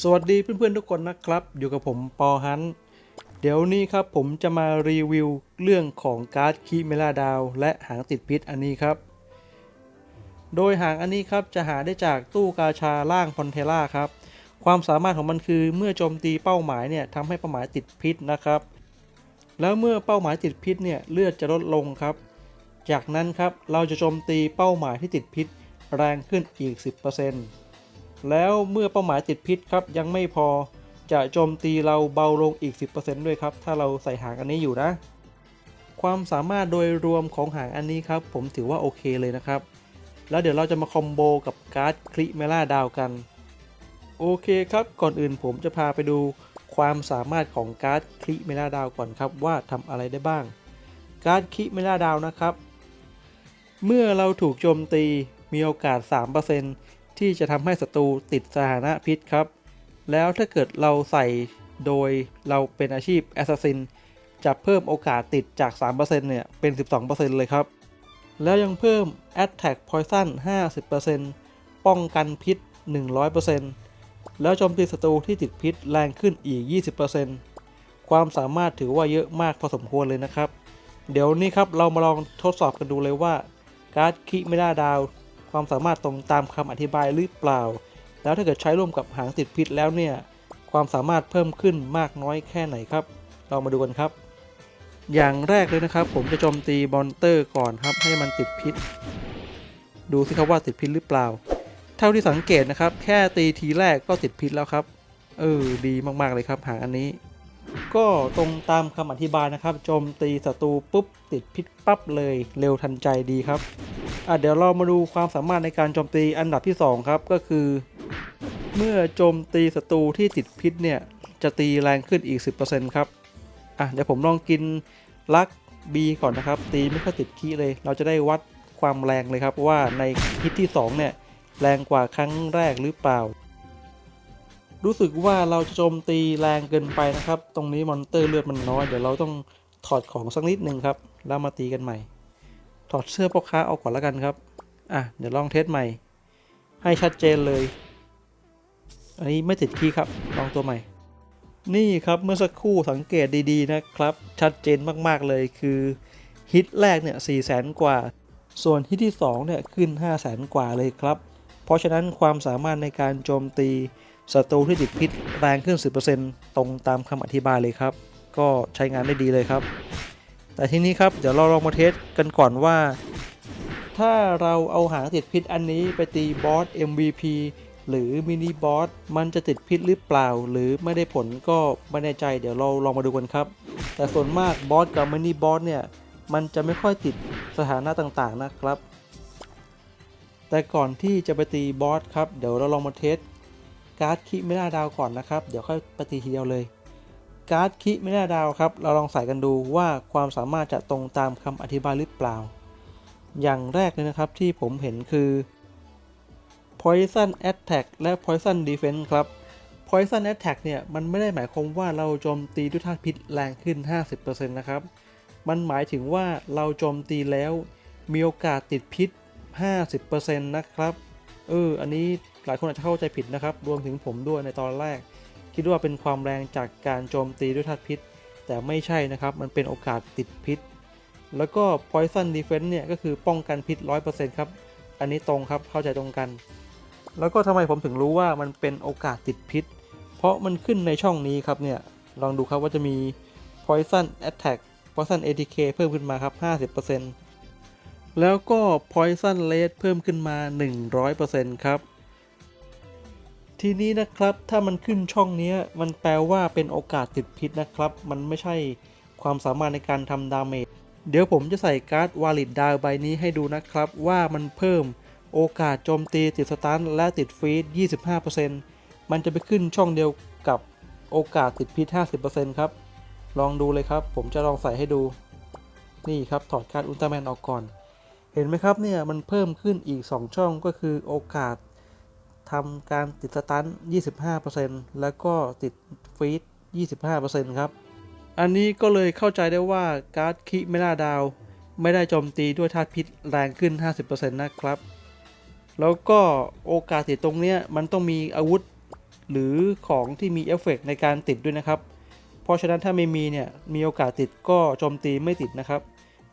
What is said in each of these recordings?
สวัสดีเพื่อนๆทุกคนนะครับ อยู่กับผมปอฮันเดี๋ยวนี้ครับผมจะมารีวิวเรื่องของการ์ดคิเมล่าดาว และหางติดพิษอันนี้ครับ โดยหางอันนี้ครับจะหาได้จากตู้กาชาล่างพอนเทล่าครับ ความสามารถของมันคือเมื่อโจมตีเป้าหมายเนี่ยทำให้เป้าหมายติดพิษนะครับ แล้วเมื่อเป้าหมายติดพิษเนี่ยเลือดจะลดลงครับ จากนั้นครับเราจะโจมตีเป้าหมายที่ติดพิษแรงขึ้นอีก 10% แล้วเมื่อเป้าหมายติดพิษครับยังไม่พอจะโจมตีเราเบาลงอีก 10%ด้วยครับ ถ้าเราใส่หางอันนี้อยู่นะ ความสามารถโดยรวมของหางอันนี้ครับ ผมถือว่าโอเคเลยนะครับ แล้วเดี๋ยวเราจะมาคอมโบกับการ์ดคลิเมล่าดาวกัน โอเคครับ ก่อนอื่นผมจะพาไปดูความสามารถของการ์ดคลิเมล่าดาวก่อนครับว่าทำอะไรได้บ้าง การ์ดคลิเมล่าดาวนะครับ เมื่อเราถูกโจมตีมีโอกาส 3% ที่จะทำให้ศัตรูติดสถานะพิษครับ แล้วถ้าเกิดเราใส่โดยเราเป็นอาชีพแอสซัสซินจะเพิ่มโอกาสติดจาก 3%เนี่ย เป็น 12%เลยครับ แล้วยังเพิ่ม Attack Poison 50%ป้องกันพิษ 100%แล้วโจมตีศัตรูที่ติดพิษแรงขึ้นอีก 20%ความสามารถถือว่าเยอะมากพอสมควรเลยนะครับ เดี๋ยวนี้ครับเรามาลองทดสอบกันดูเลยว่า การ์ดคิไม่ได้ดาว ความสามารถตรงตามคำอธิบายหรือเปล่า แล้วถ้าเกิดใช้ร่วมกับหางติดพิษแล้วเนี่ย ความสามารถเพิ่มขึ้นมากน้อยแค่ไหนครับ เรามาดูกันครับ อย่างแรกเลยนะครับ ผมจะโจมตีบอนเตอร์ก่อนครับ ให้มันติดพิษ ดูสิครับว่าติดพิษหรือเปล่า เท่าที่สังเกตนะครับ แค่ตีทีแรกก็ติดพิษแล้วครับ เออ ดีมากๆเลยครับหางอันนี้ ก็ตรงตามคำอธิบายนะครับโจมตีศัตรูปุ๊บติดพิษปั๊บเลยเร็วทันใจดีครับอะเดี๋ยวเรามาดูความสามารถในการโจมตีอันดับที่ 2 ครับก็คือ เมื่อโจมตีศัตรูที่ติดพิษเนี่ยจะตีแรงขึ้นอีก 10%ครับอะเดี๋ยวผมลองกินลัก B ก่อนนะครับ ตีไม่ค่อยติดคีย์เลย เราจะได้วัดความแรงเลยครับว่าในฮิตที่ 2 เนี่ย แรงกว่าครั้งแรกหรือเปล่า รู้สึกว่าเราจะโจมตีแรงเกินไปนะครับ ตรงนี้มอนเตอร์เลือดมันน้อย เดี๋ยวเราต้องถอดของสักนิดหนึ่งครับ แล้วมาตีกันใหม่ ถอดเสื้อพ่อค้าออกก่อนแล้วกันครับ อะ เดี๋ยวลองเทสใหม่ ให้ชัดเจนเลย อันนี้ไม่ติดคีย์ครับ ลองตัวใหม่ นี่ครับ เมื่อสักครู่สังเกตดีๆนะครับ ชัดเจนมากๆเลยคือฮิตแรกเนี่ย4 0 0 0 0 0กว่า ส่วนฮิตที่2เนี่ยขึ้น5 0 0 0 0 0กว่าเลยครับ เพราะฉะนั้นความสามารถในการโจมตี ศัตรูที่ติดพิษแรงขึ้น 10%ตรงตามคำอธิบายเลยครับ ก็ใช้งานได้ดีเลยครับ แต่ทีนี้ครับเดี๋ยวเราลองมาเทสกันก่อนว่า ถ้าเราเอาหางติดพิษอันนี้ไปตีบอส MVP หรือมินิบอสมันจะติดพิษหรือเปล่า หรือไม่ได้ผลก็ไม่แน่ใจเดี๋ยวเราลองมาดูกันครับ แต่ส่วนมากบอสกับมินิบอสเนี่ยมันจะไม่ค่อยติดสถานะต่างๆนะครับ แต่ก่อนที่จะไปตีบอสครับ เดี๋ยวเราลองมาเทส การ์ดคิไม่น่าดาวก่อนนะครับ เดี๋ยวค่อยปตีทีเดียวเลย การ์ดคิไม่น่าดาวครับ เราลองใส่กันดูว่าความสามารถจะตรงตามคำอธิบายหรือเปล่า อย่างแรกเลยนะครับที่ผมเห็นคือ Poison Attack และ Poison Defense ครับ Poison Attack เนี่ยมันไม่ได้หมายความว่าเราโจมตีด้วยธาตุพิษแรงขึ้น 50%นะครับ มันหมายถึงว่าเราโจมตีแล้วมีโอกาสติดพิษ 50%นะครับ เออ อันนี้หลายคนอาจจะเข้าใจผิดนะครับ รวมถึงผมด้วยในตอนแรก คิดว่าเป็นความแรงจากการโจมตีด้วยธาตุพิษ แต่ไม่ใช่นะครับ มันเป็นโอกาสติดพิษ แล้วก็ Poison Defense เนี่ย ก็คือป้องกันพิษ 100%ครับ อันนี้ตรงครับ เข้าใจตรงกัน แล้วก็ทำไมผมถึงรู้ว่ามันเป็นโอกาสติดพิษ เพราะมันขึ้นในช่องนี้ครับ เนี่ย ลองดูครับว่าจะมี Poison Attack Poison ATK เพิ่มขึ้นมาครับ 50% แล้วก็ Poison Rate เพิ่มขึ้นมา 100%ครับ ทีนี้นะครับถ้ามันขึ้นช่องนี้มันแปลว่าเป็นโอกาสติดพิษนะครับ มันไม่ใช่ความสามารถในการทำดาเมจ เดี๋ยวผมจะใส่การ์ดวาลิดดาวใบนี้ให้ดูนะครับ ว่ามันเพิ่มโอกาสโจมตีติดสตันและติดฟีด 25%มันจะไปขึ้นช่องเดียวกับโอกาสติดพิษ 50%ครับ ลองดูเลยครับ ผมจะลองใส่ให้ดู นี่ครับ ถอดการ์ดอุลตร้าแมนออกก่อน เห็นไหมครับเนี่ยมันเพิ่มขึ้นอีก 2 ช่องก็คือโอกาสทำการติดสตัน 25%แล้วก็ติดฟีด 25%ครับ อันนี้ก็เลยเข้าใจได้ว่าการ์ดคิเมล่าดาว ไม่ได้โจมตีด้วยธาตุพิษแรงขึ้น 50%นะครับ แล้วก็โอกาสติดตรงเนี้ยมันต้องมีอาวุธหรือของที่มีเอฟเฟกต์ในการติดด้วยนะครับ เพราะฉะนั้นถ้าไม่มีเนี่ยมีโอกาสติดก็โจมตีไม่ติดนะครับ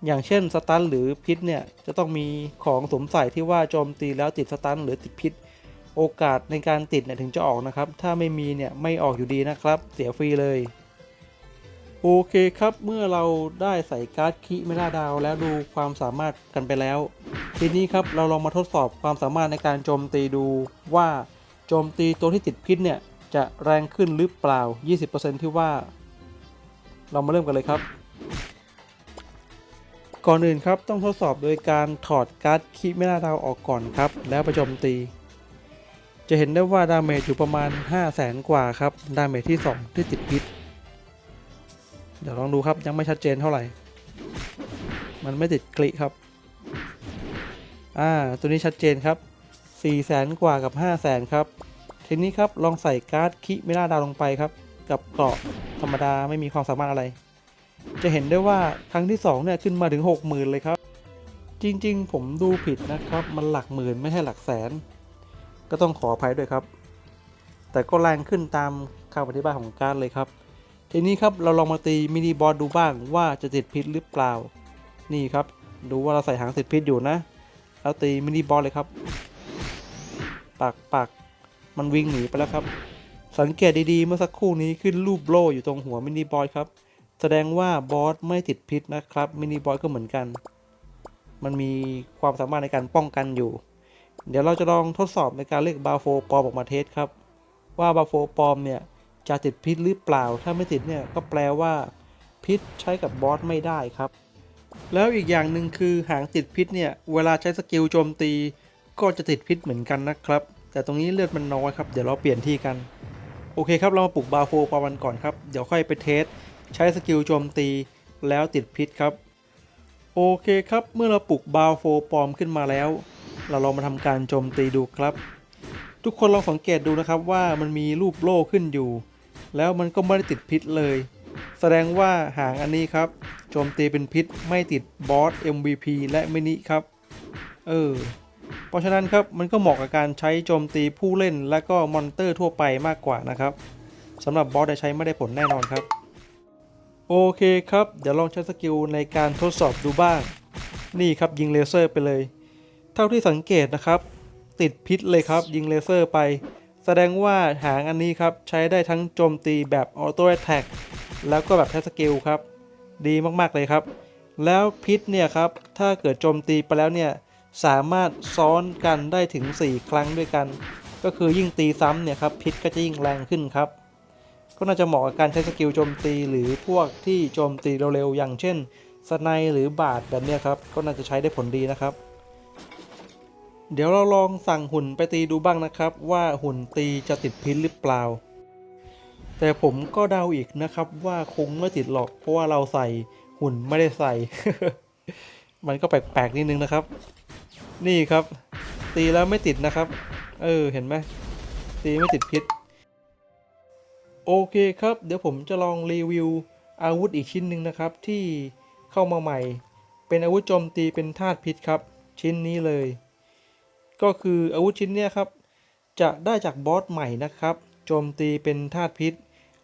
อย่างเช่นสตันหรือพิษเนี่ยจะต้องมีของสวมใส่ที่ว่าโจมตีแล้วติดสตันหรือติดพิษ โอกาสในการติดเนี่ยถึงจะออกนะครับ ถ้าไม่มีเนี่ยไม่ออกอยู่ดีนะครับ เสียฟรีเลย โอเคครับเมื่อเราได้ใส่การ์ดคิเมล่าดาว แล้วดูความสามารถกันไปแล้ว ทีนี้ครับเราลองมาทดสอบความสามารถในการโจมตีดูว่าโจมตีตัวที่ติดพิษเนี่ยจะแรงขึ้นหรือเปล่า 20%ที่ว่า เรามาเริ่มกันเลยครับ ก่อนอื่นครับต้องทดสอบโดยการถอดการ์ดคิเมล่าดาวออกก่อนครับ แล้วไปโจมตี จะเห็นได้ว่าดาเมจอยู่ประมาณ 5 0 0แสนกว่าครับ ดาเมจที่ 2 ที่ติดพิษ เดี๋ยวลองดูครับยังไม่ชัดเจนเท่าไหร่ มันไม่ติดกลิครับ อ่า ตัวนี้ชัดเจนครับ 4 0 0แสนกว่ากับ 5 0 0แสนครับ ทีนี้ครับลองใส่การ์ดคิเมล่าดาวลงไปครับ กับเกราะธรรมดาไม่มีความสามารถอะไร จะเห็นได้ว่าครั้งที่2เนี่ยขึ้นมาถึง 60,000 เลยครับ จริงๆ ผมดูผิดนะครับ มันหลักหมื่นไม่ใช่หลักแสน ก็ต้องขออภัยด้วยครับ แต่ก็แรงขึ้นตามคำอธิบายของการเลยครับ ทีนี้ครับเราลองมาตีมินิบอสดูบ้างว่าจะติดพิษหรือเปล่า นี่ครับ ดูว่าเราใส่หางติดพิษอยู่นะแล้วตีมินิบอสเลยครับปักปักมันวิ่งหนีไปแล้วครับ สังเกตดีๆเมื่อสักครู่นี้ขึ้นรูปโล่อยู่ตรงหัวมินิบอสครับ แสดงว่าบอสไม่ติดพิษนะครับมินิบอสก็เหมือนกัน มันมีความสามารถในการป้องกันอยู่ เดี๋ยวเราจะลองทดสอบในการเรียกบาโฟปอมออกมาเทสครับ ว่าบาโฟปอมเนี่ยจะติดพิษหรือเปล่า ถ้าไม่ติดเนี่ยก็แปลว่า พิษใช้กับบอสไม่ได้ครับ แล้วอีกอย่างหนึ่งคือหางติดพิษเนี่ยเวลาใช้สกิลโจมตี ก็จะติดพิษเหมือนกันนะครับ แต่ตรงนี้เลือดมันน้อยครับเดี๋ยวเราเปลี่ยนที่กัน โอเคครับเรามาปลุกบาโฟปอมกันก่อนครับเดี๋ยวค่อยไปเทส ใช้สกิลโจมตีแล้วติดพิษครับ โอเคครับเมื่อเราปลุกบาวโฟปลอมขึ้นมาแล้ว เราลองมาทำการโจมตีดูครับ ทุกคนลองสังเกตดูนะครับว่ามันมีรูปโล่ขึ้นอยู่ แล้วมันก็ไม่ได้ติดพิษเลย แสดงว่าหางอันนี้ครับ โจมตีเป็นพิษไม่ติดบอส MVP และมินิครับ เออเพราะฉะนั้นครับมันก็เหมาะกับการใช้โจมตีผู้เล่นและก็มอนเตอร์ทั่วไปมากกว่านะครับสำหรับบอสจะใช้ไม่ได้ผลแน่นอนครับ โอเคครับ เดี๋ยวลองใช้สกิลในการทดสอบดูบ้าง นี่ครับยิงเลเซอร์ไปเลย เท่าที่สังเกตนะครับ ติดพิษเลยครับ ยิงเลเซอร์ไป แสดงว่าหางอันนี้ครับ ใช้ได้ทั้งโจมตีแบบออโต้แอตแท็กแล้วก็แบบใช้สกิลครับ ดีมากๆเลยครับ แล้วพิษเนี่ยครับ ถ้าเกิดโจมตีไปแล้วเนี่ย สามารถซ้อนกันได้ถึง 4 ครั้งด้วยกัน ก็คือยิ่งตีซ้ำเนี่ยครับพิษก็จะยิ่งแรงขึ้นครับ ก็น่าจะเหมาะกับการใช้สกิลโจมตีหรือพวกที่โจมตีเร็วๆอย่างเช่นสไนหรือบาดแบบนี้ครับ ก็น่าจะใช้ได้ผลดีนะครับ เดี๋ยวเราลองสั่งหุ่นไปตีดูบ้างนะครับ ว่าหุ่นตีจะติดพิษหรือเปล่า แต่ผมก็เดาอีกนะครับ ว่าคงไม่ติดหรอกเพราะว่าเราใส่หุ่นไม่ได้ใส่ มันก็แปลกๆนิดนึงนะครับ นี่ครับ ตีแล้วไม่ติดนะครับ เออเห็นไหมตีไม่ติดพิษ โอเคครับ เดี๋ยวผมจะลองรีวิวอาวุธอีกชิ้นหนึ่งนะครับ ที่เข้ามาใหม่ เป็นอาวุธโจมตีเป็นธาตุพิษครับ ชิ้นนี้เลย ก็คืออาวุธชิ้นนี้ครับ จะได้จากบอสใหม่นะครับโจมตีเป็นธาตุพิษ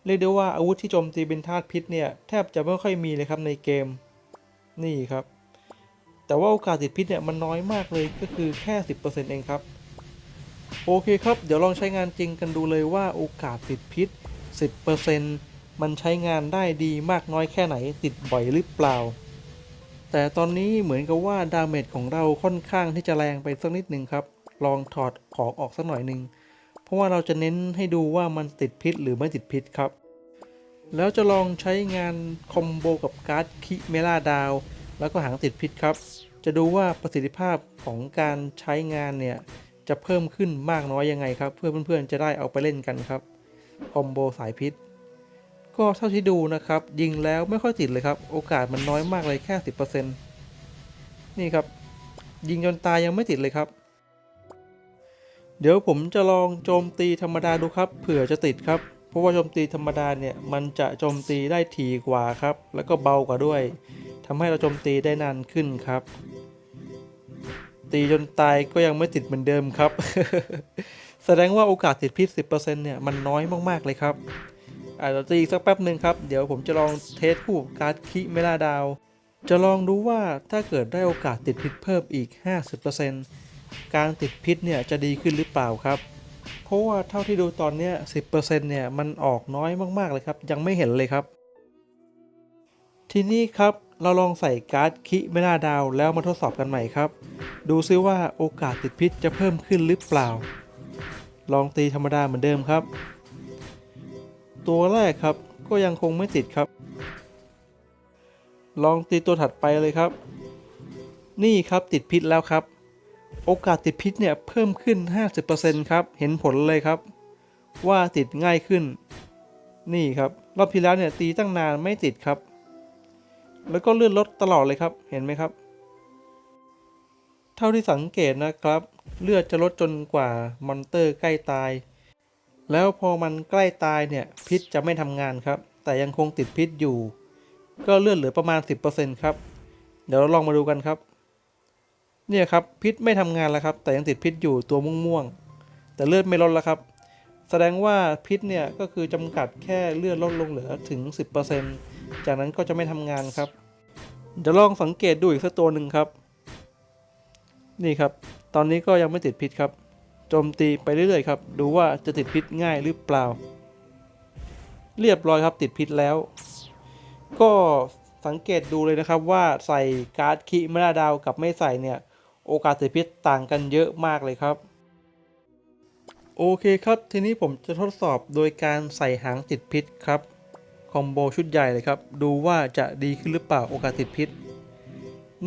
เรียกได้ว่าอาวุธที่โจมตีเป็นธาตุพิษเนี่ยแทบจะไม่ค่อยมีเลยครับในเกม นี่ครับ แต่ว่าโอกาสติดพิษเนี่ยมันน้อยมากเลยก็คือแค่ 10%เองครับ โอเคครับ เดี๋ยวลองใช้งานจริงกันดูเลยว่าโอกาสติดพิษ 10%มันใช้งานได้ดีมากน้อยแค่ไหนติดบ่อยหรือเปล่า แต่ตอนนี้เหมือนกับว่าดาเมจของเราค่อนข้างที่จะแรงไปสักนิดหนึ่งครับ ลองถอดของออกสักหน่อยหนึ่งเพราะว่าเราจะเน้นให้ดูว่ามันติดพิษหรือไม่ติดพิษครับ แล้วจะลองใช้งานคอมโบกับการ์ดคิเมล่าดาว แล้วก็หางติดพิษครับ จะดูว่าประสิทธิภาพของการใช้งานเนี่ยจะเพิ่มขึ้นมากน้อยยังไงครับ เพื่อเพื่อนๆจะได้เอาไปเล่นกันครับ คอมโบสายพิษ ก็เท่าที่ดูนะครับ ยิงแล้วไม่ค่อยติดเลยครับ โอกาสมันน้อยมากเลยแค่ 10%นี่ครับ ยิงจนตายยังไม่ติดเลยครับ เดี๋ยวผมจะลองโจมตีธรรมดาดูครับ เผื่อจะติดครับ เพราะว่าโจมตีธรรมดาเนี่ยมันจะโจมตีได้ถี่กว่าครับ แล้วก็เบากว่าด้วยทำให้เราโจมตีได้นานขึ้นครับ ตีจนตายก็ยังไม่ติดเหมือนเดิมครับ แสดงว่าโอกาสติดพิษ 10%เนี่ยมันน้อยมากๆเลยครับอาจจะอีกสักแป๊บหนึ่งครับ เดี๋ยวผมจะลองเทสคู่การ์ดคิเมลาดาว จะลองดูว่าถ้าเกิดได้โอกาสติดพิษเพิ่มอีก 50%การติดพิษเนี่ยจะดีขึ้นหรือเปล่าครับ เพราะว่าเท่าที่ดูตอนเนี้ย 10%เนี่ยมันออกน้อยมากๆเลยครับ ยังไม่เห็นเลยครับ ทีนี้ครับเราลองใส่การ์ดคิเมลาดาว แล้วมาทดสอบกันใหม่ครับ ดูซิว่าโอกาสติดพิษจะเพิ่มขึ้นหรือเปล่า ลองตีธรรมดาเหมือนเดิมครับ ตัวแรกครับก็ยังคงไม่ติดครับ ลองตีตัวถัดไปเลยครับ นี่ครับติดพิษแล้วครับ โอกาสติดพิษเนี่ยเพิ่มขึ้น 50%ครับ เห็นผลเลยครับ ว่าติดง่ายขึ้น นี่ครับ รอบที่แล้วเนี่ยตีตั้งนานไม่ติดครับ แล้วก็เลื่อนลดตลอดเลยครับ เห็นไหมครับ เท่าที่สังเกตนะครับ เลือดจะลดจนกว่ามอนเตอร์ใกล้ตาย แล้วพอมันใกล้ตายเนี่ยพิษจะไม่ทำงานครับ แต่ยังคงติดพิษอยู่ ก็เลือดเหลือประมาณ 10%ครับ เดี๋ยวเราลองมาดูกันครับ เนี่ยครับพิษไม่ทำงานแล้วครับ แต่ยังติดพิษอยู่ตัวม่วงๆแต่เลือดไม่ลดแล้วครับ แสดงว่าพิษเนี่ยก็คือจำกัดแค่เลือดลดลงเหลือถึง 10%จากนั้นก็จะไม่ทำงานครับเดี๋ยวลองสังเกตดูอีกสักตัวหนึ่งครับ นี่ครับ ตอนนี้ก็ยังไม่ติดพิษครับ โจมตีไปเรื่อยๆครับ ดูว่าจะติดพิษง่ายหรือเปล่า เรียบร้อยครับติดพิษแล้ว ก็สังเกตดูเลยนะครับว่าใส่การ์ดคิมาราดาวกับไม่ใส่เนี่ย โอกาสติดพิษต่างกันเยอะมากเลยครับโอเคครับ ทีนี้ผมจะทดสอบโดยการใส่หางติดพิษครับ คอมโบชุดใหญ่เลยครับ ดูว่าจะดีขึ้นหรือเปล่าโอกาสติดพิษ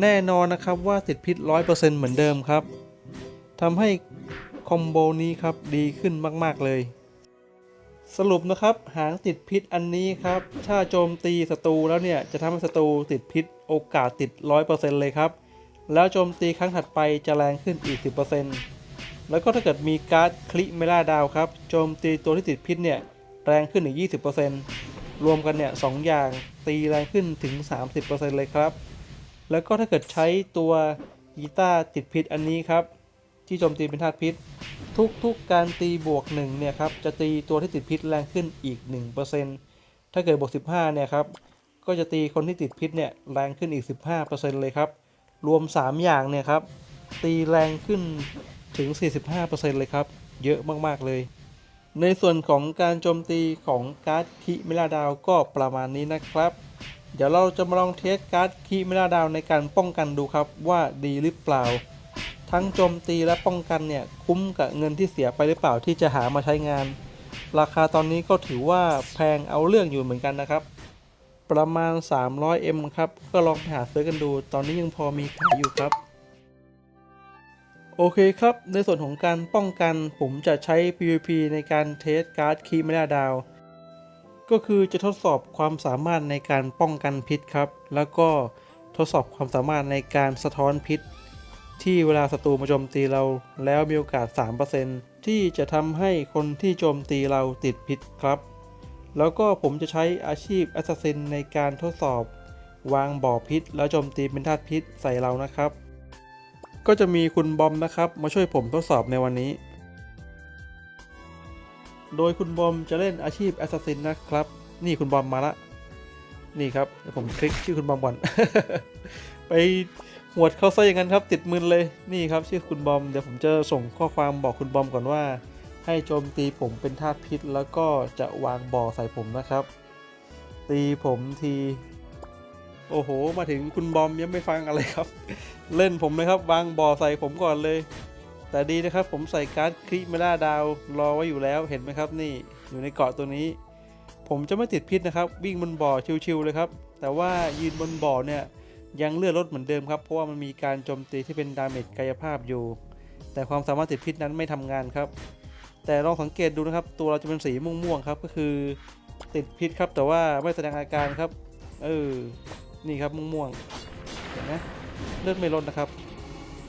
แน่นอนนะครับว่าติดพิษ 100%เหมือนเดิมครับทำให้คอมโบนี้ครับดีขึ้นมาก ๆ เลย สรุปนะครับหางติดพิษอันนี้ครับ ถ้าโจมตีศัตรูแล้วเนี่ยจะทำให้ศัตรูติดพิษโอกาสติด 100%เลยครับ แล้วโจมตีครั้งถัดไปจะแรงขึ้นอีก 10%แล้วก็ถ้าเกิดมีการ์ดคลิเมล่าดาวครับโจมตีตัวที่ติดพิษเนี่ยแรงขึ้นอีก 20%รวมกันเนี่ยสองอย่างตีแรงขึ้นถึง 30%เลยครับ แล้วก็ถ้าเกิดใช้ตัวกีตาร์ติดพิษอันนี้ครับ ที่โจมตีเป็นธาตุพิษ ทุกๆการตีบวก1เนี่ยครับจะตีตัวที่ติดพิษแรงขึ้นอีก 1%ถ้าเกิดบวก 15เนี่ยครับก็จะตีคนที่ติดพิษเนี่ยแรงขึ้นอีก 15%เลยครับรวม 3 อย่างเนี่ยครับตีแรงขึ้นถึง 45%เลยครับ เยอะมาก ๆ เลย ในส่วนของการโจมตีของการ์ดคิเมลาดาวก็ประมาณนี้นะครับ เดี๋ยวเราจะมาลองเทสการ์ดคิเมลาดาวในการป้องกันดูครับว่าดีหรือเปล่า ทั้งโจมตีและป้องกันเนี่ยคุ้มกับเงินที่เสียไปหรือเปล่าที่จะหามาใช้งาน ราคาตอนนี้ก็ถือว่าแพงเอาเรื่องอยู่เหมือนกันนะครับ ประมาณ 300M ครับ ก็ลองไปหาซื้อกันดู ตอนนี้ยังพอมีขายอยู่ครับโอเคครับ ในส่วนของการป้องกันผมจะใช้ PVP ในการเทสการ์ดคีย์ไม่ได้ดาว ก็คือจะทดสอบความสามารถในการป้องกันพิษครับ แล้วก็ทดสอบความสามารถในการสะท้อนพิษ ที่เวลาศัตรูมาโจมตีเราแล้วมีโอกาส 3%ที่จะทำให้คนที่โจมตีเราติดพิษครับ แล้วก็ผมจะใช้อาชีพแอสซัสซินในการทดสอบ วางบ่อพิษ แล้วโจมตีเป็นธาตุพิษใส่เรานะครับ ก็จะมีคุณบอมนะครับ มาช่วยผมทดสอบในวันนี้ โดยคุณบอมจะเล่นอาชีพแอสซัสซินนะครับ นี่คุณบอมมาละ นี่ครับเดี๋ยวผมคลิกชื่อคุณบอมก่อน ไปหวดเข้าซะอย่างนั้นครับ ติดมือเลย นี่ครับชื่อคุณบอม เดี๋ยวผมจะส่งข้อความบอกคุณบอมก่อนว่า ให้โจมตีผมเป็นธาตุพิษ แล้วก็จะวางบ่อใส่ผมนะครับ ตีผมทีโอ้โห มาถึงคุณบอมยังไม่ฟังอะไรครับ เล่นผมเลยครับ วางบ่อใส่ผมก่อนเลย แต่ดีนะครับผมใส่การ์ดคลิเมล่าดาวรอไว้อยู่แล้วเห็นไหมครับนี่อยู่ในเกาะตัวนี้ ผมจะไม่ติดพิษนะครับ วิ่งบนบ่อชิวๆเลยครับ แต่ว่ายืนบนบ่อเนี่ยยังเลือดลดเหมือนเดิมครับเพราะว่ามันมีการโจมตีที่เป็นดาเมจกายภาพอยู่ แต่ความสามารถติดพิษนั้นไม่ทำงานครับ แต่ลองสังเกตดูนะครับ ตัวเราจะเป็นสีม่วงๆครับก็คือติดพิษครับแต่ว่าไม่แสดงอาการครับ เออนี่ครับม่วงๆเห็นไหมเลือดไม่ลดนะครับ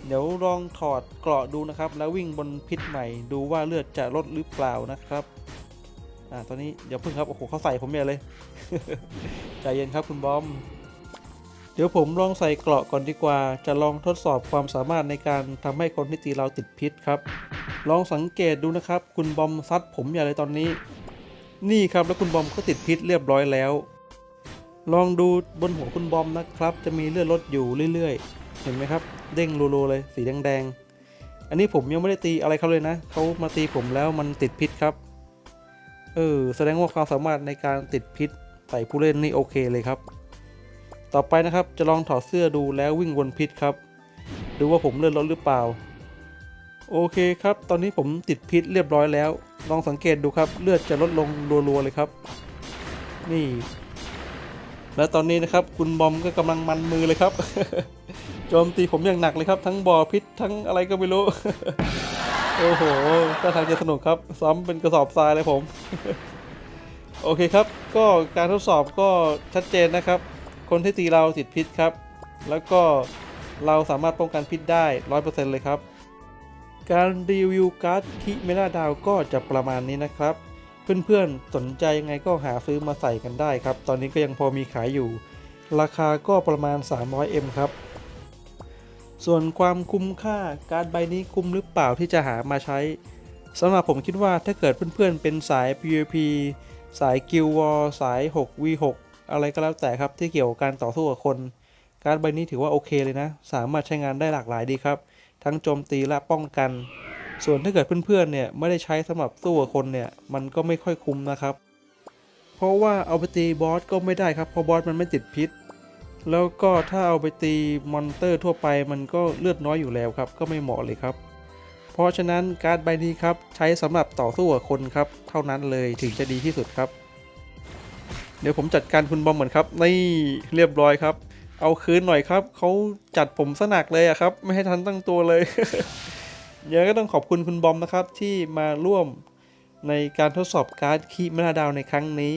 เดี๋ยวลองถอดเกราะดูนะครับ แล้ววิ่งบนพิษใหม่ดูว่าเลือดจะลดหรือเปล่านะครับอ่าตอนนี้เดี๋ยวพึ่งครับโอ้โหเขาใส่ผมใหญ่เลยใจเย็นครับคุณบอม เดี๋ยวผมลองใส่เกราะก่อนดีกว่า จะลองทดสอบความสามารถในการทำให้คนที่ตีเราติดพิษครับ ลองสังเกตดูนะครับ คุณบอมซัดผมอย่าเลยตอนนี้ นี่ครับแล้วคุณบอมก็ติดพิษเรียบร้อยแล้ว ลองดูบนหัวคุณบอมนะครับ จะมีเลือดลดอยู่เรื่อยๆ เห็นไหมครับ เด้งโลๆเลยสีแดงๆ อันนี้ผมยังไม่ได้ตีอะไรเขาเลยนะเขามาตีผมแล้วมันติดพิษครับ เออแสดงว่าความสามารถในการติดพิษใส่ผู้เล่นนี่โอเคเลยครับ ต่อไปนะครับจะลองถอดเสื้อดูแล้ววิ่งวนพิษครับ ดูว่าผมเลื่อดลดหรือเปล่า โอเคครับ ตอนนี้ผมติดพิษเรียบร้อยแล้ว ลองสังเกตดูครับเลือดจะลดลงรัวๆเลยครับ นี่ และตอนนี้นะครับคุณบอมก็กำลังมันมือเลยครับ โจมตีผมอย่างหนักเลยครับ ทั้งบ่อพิษทั้งอะไรก็ไม่รู้ โอ้โหท่าทางจะสนุกครับ ซ้ำเป็นกระสอบทรายเลยผม โอเคครับ ก็การทดสอบก็ชัดเจนนะครับ คนที่ตีเราติดพิษครับ แล้วก็เราสามารถป้องกันพิษได้ 100%เลยครับ การรีวิวการ์ดคิเมล่าดาวก็จะประมาณนี้นะครับ เพื่อนๆสนใจยังไงก็หาซื้อมาใส่กันได้ครับ ตอนนี้ก็ยังพอมีขายอยู่ ราคาก็ประมาณ 300M ครับ ส่วนความคุ้มค่าการ์ดใบนี้คุ้มหรือเปล่าที่จะหามาใช้สำหรับผมคิดว่าถ้าเกิดเพื่อนๆ เป็นสาย PVP สายกิลวอสาย 6v6 อะไรก็แล้วแต่ครับที่เกี่ยวกับการต่อสู้กับคน การ์ดใบนี้ถือว่าโอเคเลยนะ สามารถใช้งานได้หลากหลายดีครับ ทั้งโจมตีและป้องกัน ส่วนถ้าเกิดเพื่อนๆ เนี่ยไม่ได้ใช้สำหรับสู้กับคนเนี่ยมันก็ไม่ค่อยคุ้มนะครับ เพราะว่าเอาไปตีบอสก็ไม่ได้ครับเพราะบอสมันไม่ติดพิษ แล้วก็ถ้าเอาไปตีมอนเตอร์ทั่วไปมันก็เลือดน้อยอยู่แล้วครับ ก็ไม่เหมาะเลยครับ เพราะฉะนั้นการ์ดใบนี้ครับ ใช้สำหรับต่อสู้กับคนครับ เท่านั้นเลยถึงจะดีที่สุดครับ เดี๋ยวผมจัดการคุณบอมเหมือนครับนี่เรียบร้อยครับ เอาคืนหน่อยครับเขาจัดผมสนักเลยอะครับ ไม่ให้ทันตั้งตัวเลยยังก็ต้องขอบคุณคุณบอมนะครับที่มาร่วมในการทดสอบการ์ดคีมนาดาวในครั้งนี้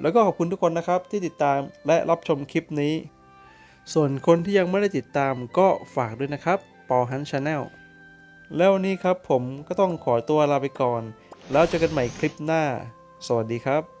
แล้วก็ขอบคุณทุกคนนะครับที่ติดตามและรับชมคลิปนี้ ส่วนคนที่ยังไม่ได้ติดตามก็ฝากด้วยนะครับปอฮันชาแนลแล้ววันนี้ครับผมก็ต้องขอตัวลาไปก่อน แล้วเจอกันใหม่คลิปหน้า สวัสดีครับ